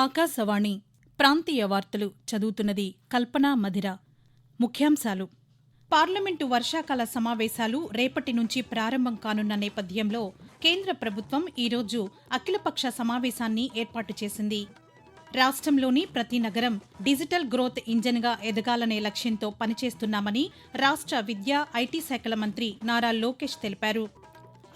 ఆకాశవాణి ప్రాంతీయ వార్తలు చదువుతున్నది కల్పనా మధిర. ముఖ్యాంశాలు. పార్లమెంటు వర్షాకాల సమావేశాలు రేపటి నుంచి ప్రారంభం కానున్న నేపథ్యంలో కేంద్ర ప్రభుత్వం ఈరోజు అఖిలపక్ష సమావేశాన్ని ఏర్పాటు చేసింది. రాష్ట్రంలోని ప్రతి నగరం డిజిటల్ గ్రోత్ ఇంజన్గా ఎదగాలనే లక్ష్యంతో పనిచేస్తున్నామని రాష్ట్ర విద్యా ఐటీ శాఖల మంత్రి నారా లోకేష్ తెలిపారు.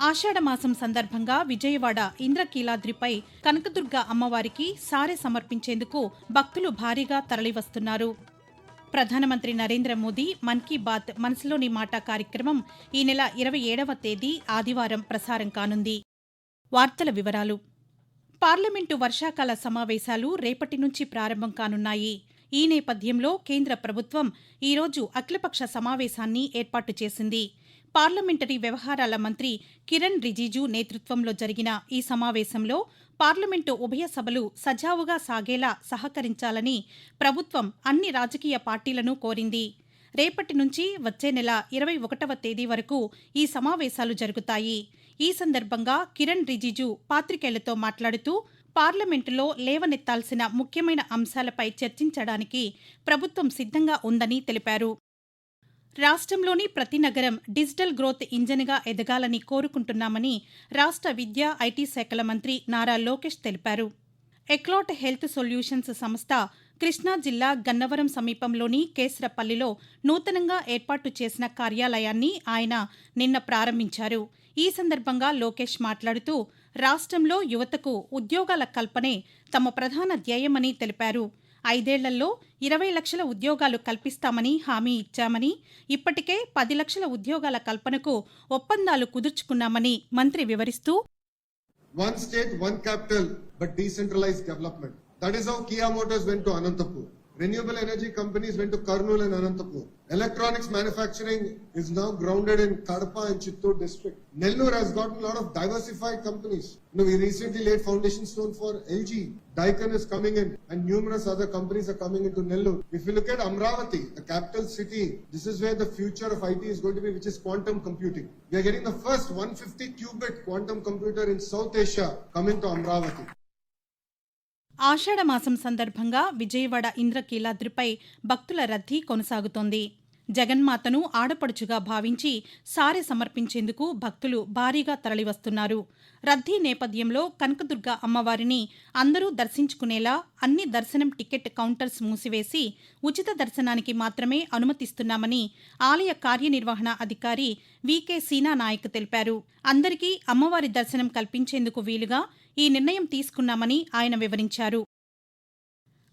ఆషాఢమాసం సందర్భంగా విజయవాడ ఇంద్రకీలాద్రిపై కనకదుర్గ అమ్మవారికి సారె సమర్పించేందుకు భక్తులు భారీగా తరలివస్తున్నారు. ప్రధానమంత్రి నరేంద్ర మోదీ మన్ కీ బాత్ మనసులోని మాట కార్యక్రమం ఈ నెల ఇరవై ఏడవ తేదీ ఆదివారం ప్రసారం కానుంది. వార్తల వివరాలు. పార్లమెంటు వర్షాకాల సమావేశాలు రేపటి నుంచి ప్రారంభం కానున్నాయి. ఈ నేపథ్యంలో కేంద్ర ప్రభుత్వం ఈరోజు అఖిలపక్ష సమావేశాన్ని ఏర్పాటు చేసింది. పార్లమెంటరీ వ్యవహారాల మంత్రి కిరణ్ రిజిజు నేతృత్వంలో జరిగిన ఈ సమావేశంలో పార్లమెంటు ఉభయ సభలు సజావుగా సాగేలా సహకరించాలని ప్రభుత్వం అన్ని రాజకీయ పార్టీలను కోరింది. రేపటి నుంచి వచ్చే నెల ఇరవై ఒకటవ తేదీ వరకు ఈ సమావేశాలు జరుగుతాయి. ఈ సందర్భంగా కిరణ్ రిజిజు పాత్రికేయులతో మాట్లాడుతూ పార్లమెంటులో లేవనెత్తాల్సిన ముఖ్యమైన అంశాలపై చర్చించడానికి ప్రభుత్వం సిద్ధంగా ఉందని తెలిపారు. రాష్ట్రంలోని ప్రతి నగరం డిజిటల్ గ్రోత్ ఇంజన్గా ఎదగాలని కోరుకుంటున్నామని రాష్ట్ర విద్యా ఐటీ శాఖల మంత్రి నారా లోకేష్ తెలిపారు. ఎక్లాట్ హెల్త్ సొల్యూషన్స్ సంస్థ కృష్ణా జిల్లా గన్నవరం సమీపంలోని కేసరపల్లిలో నూతనంగా ఏర్పాటు చేసిన కార్యాలయాన్ని ఆయన నిన్న ప్రారంభించారు. ఈ సందర్భంగా లోకేష్ మాట్లాడుతూ రాష్ట్రంలో యువతకు ఉద్యోగాల కల్పనే తమ ప్రధాన ధ్యేయమని తెలిపారు. ఐదేళ్ళలో ఇరవై లక్షల ఉద్యోగాలు కల్పిస్తామని హామీ ఇచ్చామని ఇప్పటికే పది లక్షల ఉద్యోగాల కల్పనకు ఒప్పందాలు కుదుర్చుకున్నామని మంత్రి వివరిస్తూ one state one capital but decentralised development that is how Kia motors went to Anantapur renewable energy companies went to Karnool and Anantapur. Electronics manufacturing is now grounded in Kadapa and Chittor district. Nellore has gotten a lot of diversified companies. You know, we recently laid foundation stone for LG. Daikin is coming in and numerous other companies are coming into Nellore. If you look at Amravati, the capital city, this is where the future of IT is going to be, which is quantum computing. We are getting the first 150 qubit quantum computer in South Asia coming to Amravati. ఆషాఢమాసం సందర్భంగా విజయవాడ ఇంద్రకీలాద్రిపై భక్తుల రద్దీ కొనసాగుతోంది జగన్మాతను ఆడపడుచుగా భావించి సారె సమర్పించేందుకు భక్తులు భారీగా తరలివస్తున్నారు. రద్దీ నేపథ్యంలో కనకదుర్గ అమ్మవారిని అందరూ దర్శించుకునేలా అన్ని దర్శనం టికెట్ కౌంటర్స్ మూసివేసి ఉచిత దర్శనానికి మాత్రమే అనుమతిస్తున్నామని ఆలయ కార్యనిర్వహణ అధికారి వికే సీనా నాయక్ తెలిపారు. అందరికీ అమ్మవారి దర్శనం కల్పించేందుకు వీలుగా ఈ నిర్ణయం తీసుకున్నామని ఆయన వివరించారు.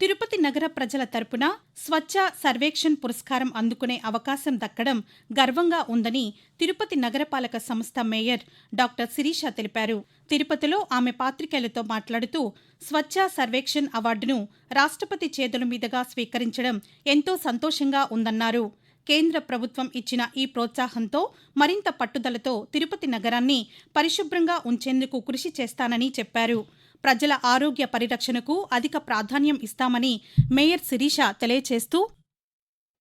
తిరుపతి నగర ప్రజల తరపున స్వచ్ఛ సర్వేక్షణ్ పురస్కారం అందుకునే అవకాశం దక్కడం గర్వంగా ఉందని తిరుపతి నగరపాలక సంస్థ మేయర్ డాక్టర్ శిరీష తెలిపారు. తిరుపతిలో ఆమె పాత్రికేయులతో మాట్లాడుతూ స్వచ్ఛ సర్వేక్షణ్ అవార్డును రాష్ట్రపతి చేతుల మీదుగా స్వీకరించడం ఎంతో సంతోషంగా ఉందన్నారు. కేంద్ర ప్రభుత్వం ఇచ్చిన ఈ ప్రోత్సాహంతో మరింత పట్టుదలతో తిరుపతి నగరాన్ని పరిశుభ్రంగా ఉంచేందుకు కృషి చేస్తానని చెప్పారు. ప్రజల ఆరోగ్య పరిరక్షణకు అధిక ప్రాధాన్యం ఇస్తామని మేయర్ శిరీష తెలియచేస్తూ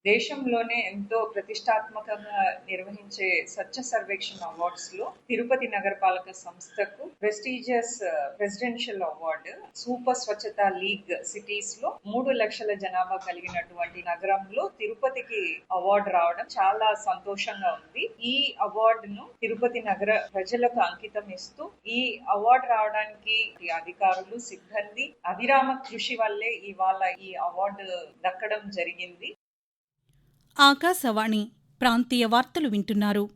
దేశంలోనే ఎంతో ప్రతిష్టాత్మకంగా నిర్వహించే స్వచ్ఛ సర్వేక్షణ అవార్డ్స్లో తిరుపతి నగరపాలక సంస్థకు prestigious presidential award super Swachhata league సిటీస్లో మూడు లక్షల జనాభా కలిగినటువంటి నగరంలో తిరుపతికి అవార్డు రావడం చాలా సంతోషంగా ఉంది. ఈ అవార్డును తిరుపతి నగర ప్రజలకు అంకితం ఇస్తూ ఈ అవార్డు రావడానికి అధికారులు సిబ్బంది అవిరామ కృషి వల్లే ఇవాళ ఈ అవార్డు దక్కడం జరిగింది. ఆకాశవాణి ప్రాంతీయ వార్తలు వింటున్నారు.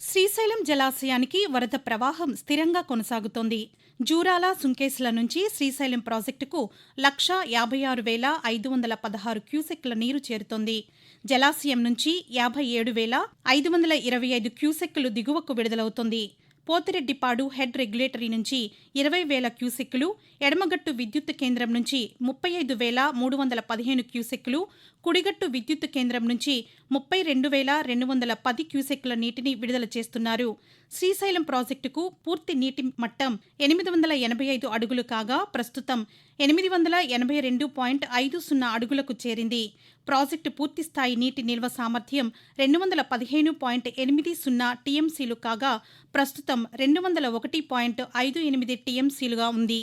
శ్రీశైలం జలాశయానికి వరద ప్రవాహం స్థిరంగా కొనసాగుతోంది. జూరాల సుంకేసుల నుంచి శ్రీశైలం ప్రాజెక్టుకు లక్షా యాభై ఆరు వేల ఐదు వందల పదహారు క్యూసెక్ల నీరు చేరుతోంది. జలాశయం నుంచి యాభై ఏడు వేల ఐదు వందల ఇరవై ఐదు క్యూసెక్లు దిగువకు విడుదలవుతోంది. పోతిరెడ్డిపాడు హెడ్ రెగ్యులేటరీ నుంచి ఇరవై వేల క్యూసెక్కులు ఎడమగట్టు విద్యుత్ కేంద్రం నుంచి ముప్పై ఐదు వేల మూడు వందల పదిహేను క్యూసెక్కులు కుడిగట్టు విద్యుత్ కేంద్రం నుంచి ముప్పై రెండు వేల రెండు వందల పది క్యూసెక్ల నీటిని విడుదల చేస్తున్నారు. శ్రీశైలం ప్రాజెక్టుకు పూర్తి నీటి మట్టం ఎనిమిది వందల ఎనభై ఐదు అడుగులు కాగా ప్రస్తుతం ఎనిమిది వందల ఎనభై రెండు పాయింట్ ఐదు సున్నా అడుగులకు చేరింది. ప్రాజెక్టు పూర్తి స్థాయి నీటి నిల్వ సామర్థ్యం రెండు వందల పదిహేను పాయింట్ ఎనిమిది సున్నా టీఎంసీలు కాగా ప్రస్తుతం రెండు వందల ఒకటి పాయింట్ ఐదు ఎనిమిది టీఎంసీలుగా ఉంది.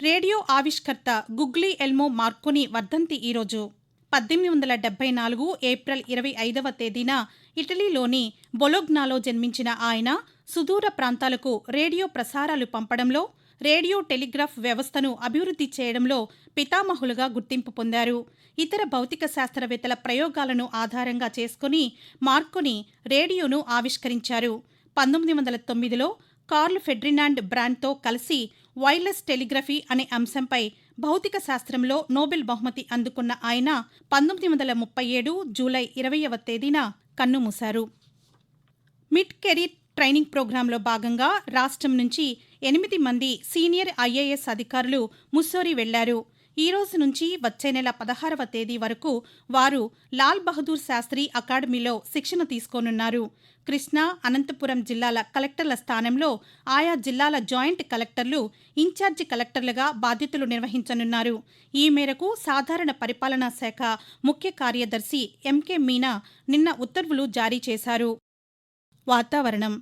రేడియో ఆవిష్కర్త గుగ్లీ ఎల్మో మార్కోని వర్ధంతి ఈరోజు. పద్దెనిమిది వందల డెబ్బై నాలుగు ఏప్రిల్ ఇరవై ఐదవ తేదీన ఇటలీలోని బొలోగ్నాలో జన్మించిన ఆయన సుదూర ప్రాంతాలకు రేడియో ప్రసారాలు పంపడంలో రేడియో టెలిగ్రాఫ్ వ్యవస్థను అభివృద్ధి చేయడంలో పితామహులుగా గుర్తింపు పొందారు. ఇతర భౌతిక శాస్త్రవేత్తల ప్రయోగాలను ఆధారంగా చేసుకుని మార్కోని రేడియోను ఆవిష్కరించారు. పంతొమ్మిది వందల తొమ్మిదిలో కార్ల్ ఫెడ్రినాండ్ బ్రాండ్తో కలిసి వైర్లెస్ టెలిగ్రఫీ అనే అంశంపై భౌతిక శాస్త్రంలో నోబెల్ బహుమతి అందుకున్న ఆయన పంతొమ్మిది వందల ముప్పై ఏడు జూలై ఇరవైవ తేదీన కన్నుమూశారు మిడ్ కెరీర్ ట్రైనింగ్ ప్రోగ్రాంలో భాగంగా రాష్ట్రం నుంచి ఎనిమిది మంది సీనియర్ ఐఏఎస్ అధికారులు ముస్సోరీ వెళ్ళారు. ఈ రోజు నుంచి వచ్చే నెల పదహారవ తేదీ వరకు వారు లాల్ బహదూర్ శాస్త్రి అకాడమీలో శిక్షణ తీసుకోనున్నారు. కృష్ణా అనంతపురం జిల్లాల కలెక్టర్ల స్థానంలో ఆయా జిల్లాల జాయింట్ కలెక్టర్లు ఇన్ఛార్జి కలెక్టర్లుగా బాధ్యతలు నిర్వహించనున్నారు. ఈ మేరకు సాధారణ పరిపాలనా శాఖ ముఖ్య కార్యదర్శి ఎంకే మీనా నిన్న ఉత్తర్వులు జారీ చేశారు. వాతావరణం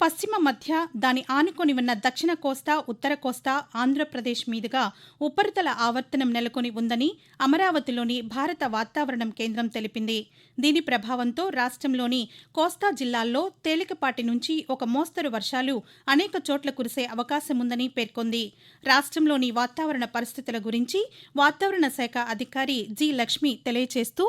పశ్చిమ మధ్య దాని ఆనుకొని ఉన్న దక్షిణ కోస్తా ఉత్తర కోస్తా ఆంధ్రప్రదేశ్ మీదుగా ఉపరితల ఆవర్తనం నెలకొని ఉందని అమరావతిలోని భారత వాతావరణం కేంద్రం తెలిపింది. దీని ప్రభావంతో రాష్ట్రంలోని కోస్తా జిల్లాల్లో తేలికపాటి నుంచి ఒక మోస్తరు వర్షాలు అనేక చోట్ల కురిసే అవకాశముందని పేర్కొంది. రాష్ట్రంలోని వాతావరణ పరిస్థితుల గురించి వాతావరణ శాఖ అధికారి జి లక్ష్మి తెలియచేస్తూ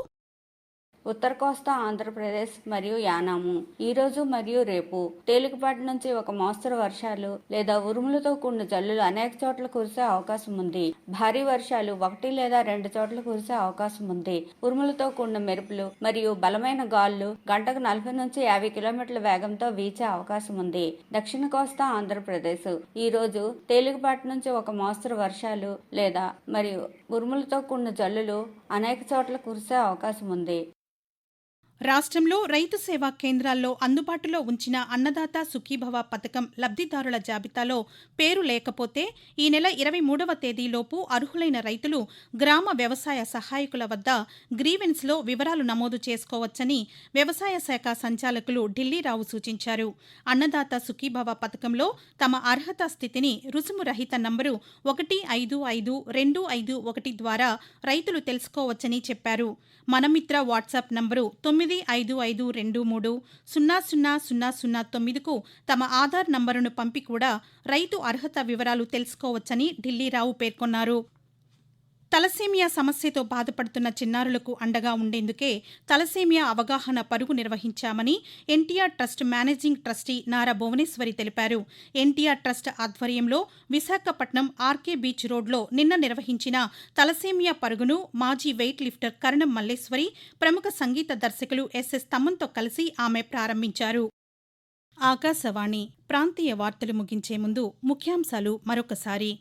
ఉత్తర కోస్తా ఆంధ్రప్రదేశ్ మరియు యానాము. ఈ రోజు మరియు రేపు తేలికపాటి నుంచి ఒక మోస్తరు వర్షాలు లేదా ఉరుములతో కూడిన జల్లులు అనేక చోట్ల కురిసే అవకాశం ఉంది. భారీ వర్షాలు ఒకటి లేదా రెండు చోట్ల కురిసే అవకాశం ఉంది. ఉరుములతో కూడిన మెరుపులు మరియు బలమైన గాళ్ళు గంటకు నలభై నుంచి యాభై కిలోమీటర్ల వేగంతో వీచే అవకాశం ఉంది. దక్షిణ కోస్తా ఆంధ్రప్రదేశ్ ఈ రోజు తేలికపాటి నుంచి ఒక మోస్తరు వర్షాలు లేదా మరియు ఉరుములతో కూడిన జల్లులు అనేక చోట్ల కురిసే అవకాశం ఉంది. రాష్ట్రంలో రైతు సేవా కేంద్రాల్లో అందుబాటులో ఉంచిన అన్నదాత సుఖీభవ పథకం లబ్ధిదారుల జాబితాలో పేరు లేకపోతే ఈ నెల ఇరవై మూడవ తేదీలోపు అర్హులైన రైతులు గ్రామ వ్యవసాయ సహాయకుల వద్ద గ్రీవెన్స్లో వివరాలు నమోదు చేసుకోవచ్చని వ్యవసాయ శాఖ సంచాలకులు ఢిల్లీరావు సూచించారు. అన్నదాత సుఖీభవ పథకంలో తమ అర్హత స్థితిని రుసుము రహిత నంబరు ఒకటి ఐదు ఐదు రెండు ఐదు ఒకటి ద్వారా రైతులు తెలుసుకోవచ్చని చెప్పారు. మనమిత్ర వాట్సాప్ నంబరు తొమ్మిది ఐదు ఐదు రెండు మూడు సున్నా సున్నా సున్నా సున్నా తొమ్మిదికు తమ ఆధార్ నంబరును పంపి కూడా రైతు అర్హత వివరాలు తెలుసుకోవచ్చని ఢిల్లీరావు పేర్కొన్నారు. తలసేమియా సమస్యతో బాధపడుతున్న చిన్నారులకు అండగా ఉండేందుకే తలసేమియా అవగాహన పరుగు నిర్వహించామని NTR trust managing trustee Nara Bhuvaneswari తెలిపారు. ఎన్టీఆర్ ట్రస్ట్ ఆధ్వర్యంలో విశాఖపట్నం ఆర్కే బీచ్ రోడ్లో నిన్న నిర్వహించిన తలసేమియా పరుగును మాజీ వెయిట్ లిఫ్టర్ కరణం మల్లేశ్వరి ప్రముఖ సంగీత దర్శకులు ఎస్ఎస్ తమ్మంతో కలిసి ఆమె ప్రారంభించారు. ఆకాశవాణి ప్రాంతీయ వార్తలు ముగించే ముందు ముఖ్యాంశాలు మరొకసారి.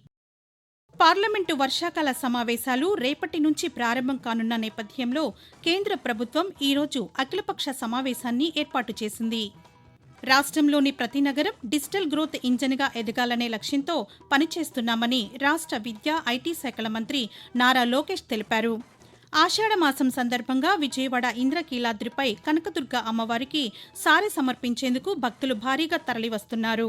పార్లమెంటు వర్షాకాల సమావేశాలు రేపటి నుంచి ప్రారంభం కానున్న నేపథ్యంలో కేంద్ర ప్రభుత్వం ఈరోజు అఖిలపక్ష సమావేశాన్ని ఏర్పాటు చేసింది. రాష్ట్రంలోని ప్రతి నగరం డిజిటల్ గ్రోత్ ఇంజన్గా ఎదగాలనే లక్ష్యంతో పనిచేస్తున్నామని రాష్ట్ర విద్యా ఐటీ శాఖల మంత్రి నారా లోకేష్ తెలిపారు. ఆషాఢమాసం సందర్భంగా విజయవాడ ఇంద్రకీలాద్రిపై కనకదుర్గ అమ్మవారికి సారె సమర్పించేందుకు భక్తులు భారీగా తరలివస్తున్నారు.